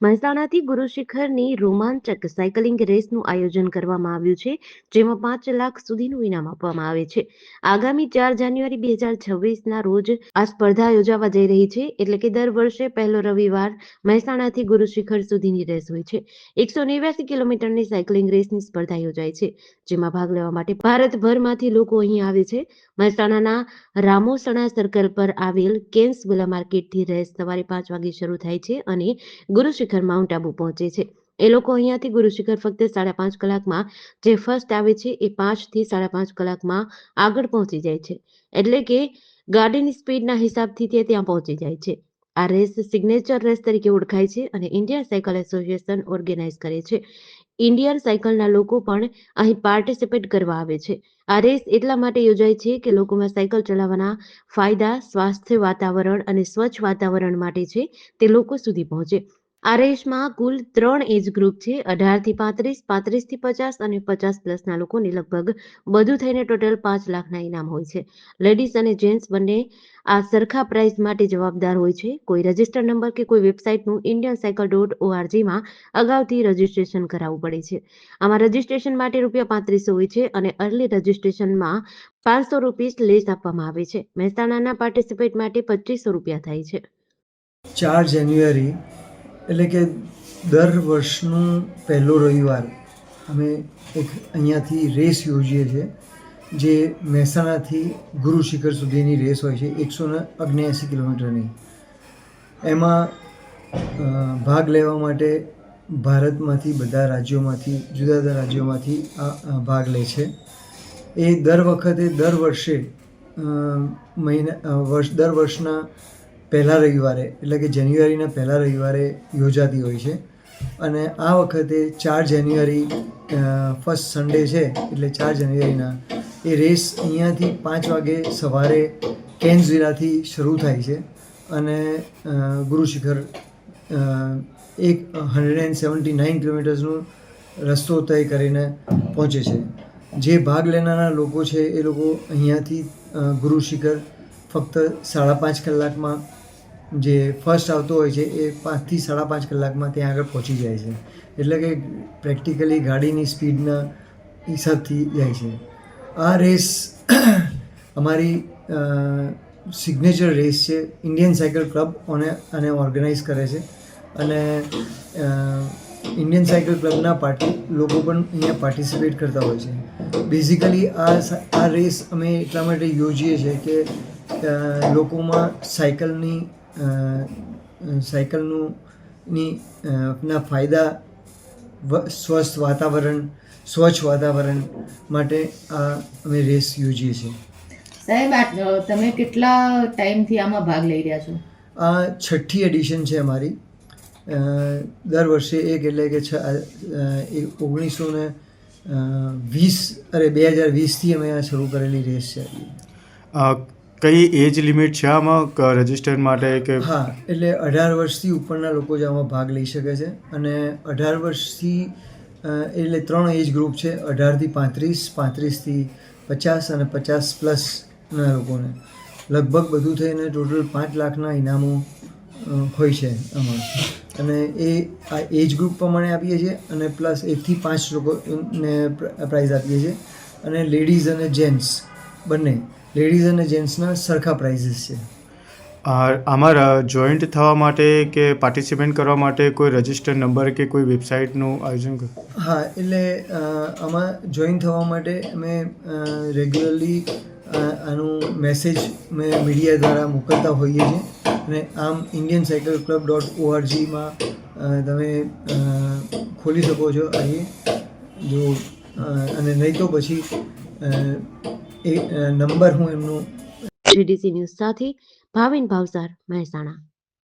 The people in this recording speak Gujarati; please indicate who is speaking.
Speaker 1: મહેસાણાથી ગુરુ શિખરની રોમાંચક સાયકલિંગ રેસનું આયોજન કરવામાં આવ્યું છે, જેમાં પાંચ લાખ સુધીનું ઇનામ આપવામાં આવે છે. આગામી ચાર જાન્યુઆરી બે હજાર છવ્વીસના રોજ આ સ્પર્ધા યોજાવા જઈ રહી છે, એટલે કે દર વર્ષે પહેલો રવિવાર મહેસાણાથી ગુરુ શિખર સુધીની રેસ હોય છે. એકસો નેવ્યાસી કિલોમીટરની સાયકલિંગ રેસની સ્પર્ધા યોજાય છે, જેમાં ભાગ લેવા માટે ભારતભરમાંથી લોકો અહીં આવે છે. મહેસાણાના રામોસણા સર્કલ પર આવેલ કેન્સ વિલા માર્કેટથી રેસ સવારે પાંચ વાગે શરૂ થાય છે અને ગુરુ શિખર માઉન્ટ આબુ પહોંચે છે. એ લોકો અહીંયાથી ગુરુ શિખર ફક્ત સાડા પાંચ કલાકમાં જે ફર્સ્ટ આવે છે, એ પાંચથી સાડા પાંચ કલાકમાં આગળ પહોંચી જાય છે. એટલે કે ગાડીની સ્પીડના હિસાબથી તે ત્યાં પહોંચી જાય છે. આ રેસ સિગ્નેચર રેસ તરીકે ઓળખાય છે અને ઇન્ડિયન સાયકલ એસોસિએશન ઓર્ગેનાઇઝ કરે છે. ઇન્ડિયન સાયકલના લોકો પણ અહીં પાર્ટિસિપેટ કરવા આવે છે. આ રેસ એટલા માટે યોજાય છે કે લોકોમાં સાયકલ ચલાવવાના ફાયદા, સ્વાસ્થ્ય વાતાવરણ અને સ્વચ્છ વાતાવરણ માટે છે તે લોકો સુધી પહોંચે. આ રેસમાં કુલ ત્રણ એજ ગ્રુપ છે. અઢારથી પાંત્રીસ, પાંત્રીસથી પચાસ અને પચાસ પ્લસના લોકોને લગભગ બધું થઈને ટોટલ પાંચ લાખના ઇનામ હોય છે. લેડીઝ અને જેન્ટ્સ બંને આ સરખા પ્રાઇઝ માટે જવાબદાર હોય છે. કોઈ રજિસ્ટર નંબર કે કોઈ વેબસાઇટનું ઇન્ડિયન સાયકલ ડોટ ઓઆરજીમાં અગાઉથી રજિસ્ટ્રેશન કરાવવું પડે છે. આમાં રજિસ્ટ્રેશન માટે રૂપિયા પાંત્રીસો હોય છે અને અર્લી રજિસ્ટ્રેશનમાં પાંચસો રૂપીસ લેસ આપવામાં આવે છે. મહેસાણાના પાર્ટિસિપેટ માટે પચીસો રૂપિયા થાય છે.
Speaker 2: ચાર જાન્યુઆરી એટલે કે દર વર્ષનું પહેલો રવિવાર અમે એક અહીંયાથી રેસ યોજીએ છીએ, જે મહેસાણાથી ગુરુ શિખર સુધીની રેસ હોય છે, એકસો ને અગ્નેસી કિલોમીટરની. એમાં ભાગ લેવા માટે ભારતમાંથી બધા રાજ્યોમાંથી, જુદા જુદા રાજ્યોમાંથી આ ભાગ લે છે. એ દર વખતે, દર વર્ષે મહિના વર્ષ, દર વર્ષના પહેલા રવિવારે, એટલે કે જાન્યુઆરીના પહેલા રવિવારે યોજાતી હોય છે. અને આ વખતે ચાર જાન્યુઆરી ફર્સ્ટ સન્ડે છે, એટલે ચાર જાન્યુઆરીના, એ રેસ અહીંયાથી પાંચ વાગે સવારે કેન્સવિલાથી શરૂ થાય છે. અને ગુરુશિખર ગુરુ શિખર એક હંડ્રેડ એન્ડ સેવન્ટી નાઇન કિલોમીટર્સનો રસ્તો તય કરીને પહોંચે છે. જે ભાગ લેનારા લોકો છે, એ લોકો અહીંયાથી ગુરુશિખર ગુરુ શિખર ફક્ત સાડા પાંચ કલાકમાં જે ફર્સ્ટ આવતો હોય છે, એ પાંચથી સાડા પાંચ કલાકમાં ત્યાં આગળ પહોંચી જાય છે. એટલે કે પ્રેક્ટિકલી ગાડીની સ્પીડના હિસાબથી જાય છે. આ રેસ અમારી સિગ્નેચર રેસ છે ઇન્ડિયન સાયકલ ક્લબ ઓને આને ઓર્ગેનાઇઝ કરે છે. અને ઇન્ડિયન સાયકલ ક્લબના પાર્ટી લોકો પણ અહીંયા પાર્ટિસિપેટ કરતા હોય છે. બેઝિકલી આ આ રેસ અમે એટલા માટે યોજીએ છીએ કે લોકોમાં સાયકલની સાયકલનું ની ના ફાયદા સ્વસ્થ વાતાવરણ સ્વચ્છ વાતાવરણ માટે આ અમે રેસ યોજીએ છીએ.
Speaker 3: સાહેબ આ તમે કેટલા ટાઈમથી આમાં ભાગ લઈ રહ્યા છો?
Speaker 2: આ છઠ્ઠી એડિશન છે અમારી. દર વર્ષે એક એટલે કે છ ઓગણીસો ને વીસ અરે બે હજાર વીસથી અમે આ શરૂ કરેલી રેસ છે.
Speaker 4: અ, કઈ એજ લિમિટ છે આમાં? રજિસ્ટર માટે કે
Speaker 2: હા, એટલે અઢાર વર્ષથી ઉપરના લોકો જ આમાં ભાગ લઈ શકે છે. અને અઢાર વર્ષથી એટલે ત્રણ એજ ગ્રુપ છે, અઢારથી પાંત્રીસ, પાંત્રીસથી પચાસ અને પચાસ પ્લસના લોકોને. લગભગ બધું થઈને ટોટલ પાંચ લાખના ઇનામો હોય છે આમાં. અને એ, આ એજ ગ્રુપ પ્રમાણે આપીએ છીએ અને પ્લસ એકથી પાંચ લોકોને પ્રાઇઝ આપીએ છીએ. અને લેડીઝ અને જેન્ટ્સ બંને. લેડીઝ અને જેન્ટ્સના સરખા પ્રાઇઝીસ છે.
Speaker 4: આમાં જોઈન્ટ થવા માટે કે પાર્ટિસિપેટ કરવા માટે કોઈ રજિસ્ટર નંબર કે કોઈ વેબસાઇટનું આયોજન કર
Speaker 2: હા એટલે આમાં જોઈન થવા માટે અમે રેગ્યુલરલી આનું મેસેજ મેં મીડિયા દ્વારા મોકલતા હોઈએ છીએ. અને આમ ઇન્ડિયન સાયકલ ક્લબ ડોટ ઓઆરજીમાં તમે ખોલી શકો છો અહીં. જો અને નહીં તો પછી નંબર હું એમનું
Speaker 1: જીડીસી ન્યૂઝ સાથે ભાવિન ભાવસાર મહેસાણા.